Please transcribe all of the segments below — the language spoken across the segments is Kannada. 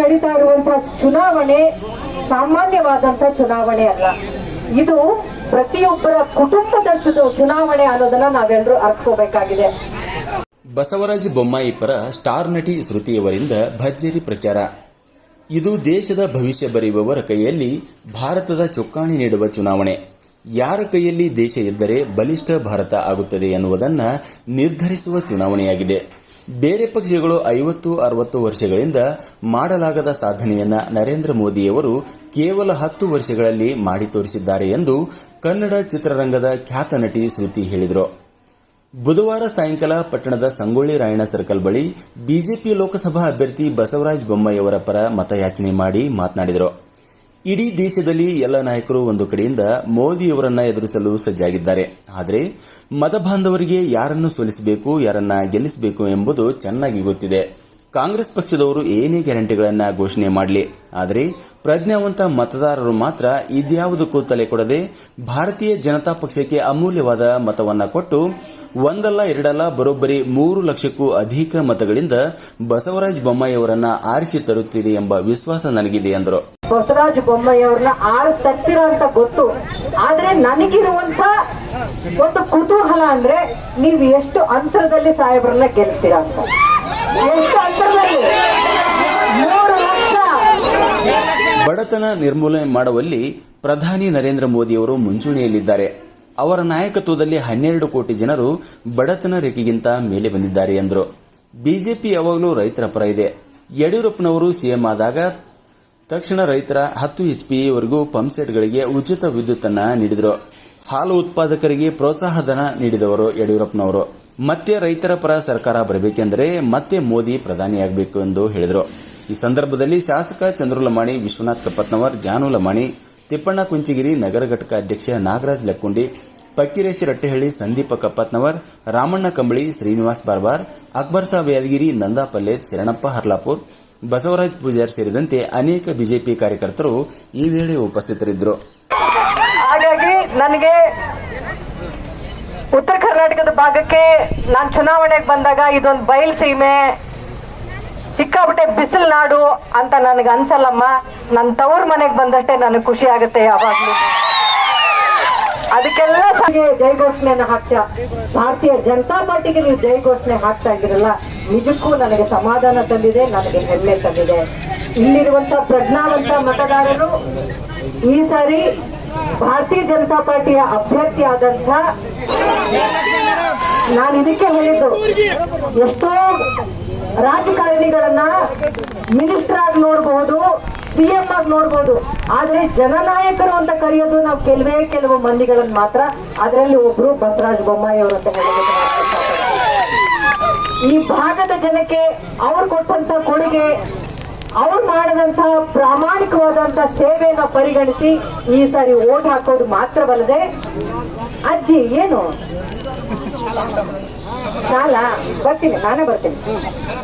ನಡೀತಾ ಇರುವಂತಹ ಚುನಾವಣೆ ಸಾಮಾನ್ಯವಾದಂತ ಚುನಾವಣೆ ಅಲ್ಲ. ಇದು ಪ್ರತಿಯೊಬ್ಬರ ಕುಟುಂಬದ ಚುನಾವಣೆ ಅನ್ನೋದನ್ನ ನಾವೆಲ್ಲರೂ ಅರ್ಥಕೋಬೇಕಾಗಿದೆ ಬಸವರಾಜ ಬೊಮ್ಮಾಯಿ ಪರ ಸ್ಟಾರ್ ನಟಿ ಶ್ರುತಿಯವರಿಂದ ಭರ್ಜರಿ ಪ್ರಚಾರ. ಇದು ದೇಶದ ಭವಿಷ್ಯ ಬರೆಯುವವರ ಕೈಯಲ್ಲಿ ಭಾರತದ ಚುಕ್ಕಾಣಿ ನೀಡುವ ಚುನಾವಣೆ. ಯಾರ ಕೈಯಲ್ಲಿ ದೇಶ ಇದ್ದರೆ ಬಲಿಷ್ಠ ಭಾರತ ಆಗುತ್ತದೆ ಎನ್ನುವುದನ್ನು ನಿರ್ಧರಿಸುವ ಚುನಾವಣೆಯಾಗಿದೆ. ಬೇರೆ ಪಕ್ಷಗಳು ಐವತ್ತು, ಅರವತ್ತು ವರ್ಷಗಳಿಂದ ಮಾಡಲಾಗದ ಸಾಧನೆಯನ್ನ ನರೇಂದ್ರ ಮೋದಿಯವರು ಕೇವಲ ಹತ್ತು ವರ್ಷಗಳಲ್ಲಿ ಮಾಡಿ ತೋರಿಸಿದ್ದಾರೆ ಎಂದು ಕನ್ನಡ ಚಿತ್ರರಂಗದ ಖ್ಯಾತ ನಟಿ ಶ್ರುತಿ ಹೇಳಿದರು. ಬುಧವಾರ ಸಾಯಂಕಾಲ ಪಟ್ಟಣದ ಸಂಗೊಳ್ಳಿ ರಾಯಣ್ಣ ಸರ್ಕಲ್ ಬಳಿ ಬಿಜೆಪಿ ಲೋಕಸಭಾ ಅಭ್ಯರ್ಥಿ ಬಸವರಾಜ ಬೊಮ್ಮಾಯಿಯವರ ಪರ ಮತಯಾಚನೆ ಮಾಡಿ ಮಾತನಾಡಿದರು. ಇಡೀ ದೇಶದಲ್ಲಿ ಎಲ್ಲ ನಾಯಕರು ಒಂದು ಕಡೆಯಿಂದ ಮೋದಿಯವರನ್ನ ಎದುರಿಸಲು ಸಜ್ಜಾಗಿದ್ದಾರೆ. ಆದರೆ ಮತಬಾಂಧವರಿಗೆ ಯಾರನ್ನು ಸೋಲಿಸಬೇಕು, ಯಾರನ್ನ ಗೆಲ್ಲಿಸಬೇಕು ಎಂಬುದು ಚೆನ್ನಾಗಿ ಗೊತ್ತಿದೆ. ಕಾಂಗ್ರೆಸ್ ಪಕ್ಷದವರು ಏನೇ ಗ್ಯಾರಂಟಿಗಳನ್ನ ಘೋಷಣೆ ಮಾಡಲಿ, ಆದರೆ ಪ್ರಜ್ಞಾವಂತ ಮತದಾರರು ಮಾತ್ರ ಇದ್ಯಾವುದಕ್ಕೂ ತಲೆ ಕೊಡದೆ ಭಾರತೀಯ ಜನತಾ ಪಕ್ಷಕ್ಕೆ ಅಮೂಲ್ಯವಾದ ಮತವನ್ನ ಕೊಟ್ಟು ಒಂದಲ್ಲ ಎರಡಲ್ಲ ಬರೋಬ್ಬರಿ ಮೂರು ಲಕ್ಷಕ್ಕೂ ಅಧಿಕ ಮತಗಳಿಂದ ಬಸವರಾಜ ಬೊಮ್ಮಾಯಿಯವರನ್ನ ಆರಿಸಿ ತರುತ್ತೀರಿ ಎಂಬ ವಿಶ್ವಾಸ ನನಗಿದೆ ಎಂದರು. ಬಸವರಾಜ ಬೊಮ್ಮಾಯಿಯವರನ್ನ ಆರಿಸ್ತಾ ಅಂತ ಗೊತ್ತು. ಆದ್ರೆ ನನಗಿರುವಂತ ಒಂದು ಕುತೂಹಲ ಅಂದ್ರೆ ನೀವು ಎಷ್ಟು ಅಂತರದಲ್ಲಿ ಸಾಹೇಬ್ರನ್ನ ಗೆಲ್ತೀರಾ ಅಂತ. ಬಡತನ ನಿರ್ಮೂಲನೆ ಮಾಡುವಲ್ಲಿ ಪ್ರಧಾನಿ ನರೇಂದ್ರ ಮೋದಿಯವರು ಮುಂಚೂಣಿಯಲ್ಲಿದ್ದಾರೆ. ಅವರ ನಾಯಕತ್ವದಲ್ಲಿ ಹನ್ನೆರಡು ಕೋಟಿ ಜನರು ಬಡತನ ರೇಖೆಗಿಂತ ಮೇಲೆ ಬಂದಿದ್ದಾರೆ ಎಂದರು. ಬಿಜೆಪಿ ಯಾವಾಗಲೂ ರೈತರ ಪರ ಇದೆ. ಯಡಿಯೂರಪ್ಪನವರು ಸಿಎಂ ಆದಾಗ ತಕ್ಷಣ ರೈತರ ಹತ್ತು ಎಚ್ಪಿವರೆಗೂ ಪಂಪ್ಸೆಟ್ಗಳಿಗೆ ಉಚಿತ ವಿದ್ಯುತ್ತನ್ನ ನೀಡಿದರು. ಹಾಲು ಉತ್ಪಾದಕರಿಗೆ ಪ್ರೋತ್ಸಾಹ ಧನ ನೀಡಿದವರು ಯಡಿಯೂರಪ್ಪನವರು. ಮತ್ತೆ ರೈತರ ಪರ ಸರ್ಕಾರ ಬರಬೇಕೆಂದರೆ ಮತ್ತೆ ಮೋದಿ ಪ್ರಧಾನಿಯಾಗಬೇಕು ಎಂದು ಹೇಳಿದರು. ಈ ಸಂದರ್ಭದಲ್ಲಿ ಶಾಸಕ ಚಂದ್ರುಲಮಾಣಿ, ವಿಶ್ವನಾಥ್ ಕಪ್ಪತ್ನವರ್ ಜಾನು ಲಮಾಣಿ ತಿಪ್ಪಣ್ಣ ಕುಂಚಿಗಿರಿ, ನಗರ ಘಟಕ ಅಧ್ಯಕ್ಷ ನಾಗರಾಜ್ ಲಕ್ಕುಂಡಿ, ಪಕ್ಕಿರೇಶ್ ರಟ್ಟೆಹಳ್ಳಿ, ಸಂದೀಪ ಕಪ್ಪತ್ನವರ್ ರಾಮಣ್ಣ ಕಂಬಳಿ, ಶ್ರೀನಿವಾಸ್ ಬಾರ್ಬಾರ್, ಅಕ್ಬರ್ ಸಾಬ್ ಯಾದಗಿರಿ, ನಂದಾ ಪಲ್ಲೇತ್, ಶರಣಪ್ಪ ಹರ್ಲಾಪುರ್, ಬಸವರಾಜ್ ಪೂಜಾರ್ ಸೇರಿದಂತೆ ಅನೇಕ ಬಿಜೆಪಿ ಕಾರ್ಯಕರ್ತರು ಈ ವೇಳೆ ಉಪಸ್ಥಿತರಿದ್ದರು. ಉತ್ತರ ಕರ್ನಾಟಕದ ಭಾಗಕ್ಕೆ ನಾನು ಚುನಾವಣೆಗೆ ಬಂದಾಗ ಇದೊಂದು ಬಯಲು ಸೀಮೆ ಸಿಕ್ಕಾಬಿಟ್ಟೆ ಬಿಸಿಲು ನಾಡು ಅಂತ ನನಗೆ ಅನ್ಸಲ್ಲಮ್ಮ. ನನ್ನ ತವ್ರ ಮನೆಗೆ ಬಂದಷ್ಟೇ ನನಗೆ ಖುಷಿ ಆಗುತ್ತೆ ಯಾವಾಗಲೂ. ಅದಕ್ಕೆಲ್ಲ ಜೈ ಘೋಷಣೆಯನ್ನು ಹಾಕ್ತಾ. ಭಾರತೀಯ ಜನತಾ ಪಾರ್ಟಿಗೆ ನೀವು ಜೈ ಘೋಷಣೆ ಹಾಕ್ತಾ ಇದ್ದೀರಲ್ಲ, ನಿಜಕ್ಕೂ ನನಗೆ ಸಮಾಧಾನ ತಂದಿದೆ, ನನಗೆ ಹೆಮ್ಮೆ ತಂದಿದೆ. ಇಲ್ಲಿರುವಂತ ಪ್ರಜ್ಞಾವಂತ ಮತದಾರರು ಈ ಸಾರಿ ಭಾರತೀಯ ಜನತಾ ಪಾರ್ಟಿಯ ಅಭ್ಯರ್ಥಿ ಆದಂತ ನಾನು ಇದಕ್ಕೆ ಹೇಳಿದ್ದು, ಎಷ್ಟೋ ರಾಜಕಾರಣಿಗಳನ್ನ ಮಿನಿಸ್ಟರ್ ಆಗಿ ನೋಡಬಹುದು ಸಿಎಂ ಆಗಿ ನೋಡಬಹುದು ಆದ್ರೆ ಜನನಾಯಕರು ಅಂತ ಕರೆಯೋದು ನಾವು ಕೆಲವೇ ಕೆಲವು ಮಂದಿಗಳನ್ನ ಮಾತ್ರ. ಅದರಲ್ಲಿ ಒಬ್ರು ಬಸವರಾಜ ಬೊಮ್ಮಾಯಿ ಅವರು ಅಂತ ಹೇಳೋದಕ್ಕೆ ಈ ಭಾಗದ ಜನಕ್ಕೆ ಅವ್ರು ಕೊಟ್ಟಂತ ಕೊಡುಗೆ ಅವ್ರು ಮಾಡಿದಂತ ಪ್ರಾಮಾಣಿಕವಾದಂತಹ ಸೇವೆಯನ್ನು ಪರಿಗಣಿಸಿ ಈ ಸಾರಿ ಓಟ್ ಹಾಕೋದು ಮಾತ್ರವಲ್ಲದೆ, ಅಜ್ಜಿ, ಏನು? ಸಾಲ ಬರ್ತೀನಿ, ನಾನೇ ಬರ್ತೀನಿ.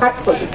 ಹಾಕ್ಸ್ಕೊಳ್ತೀನಿ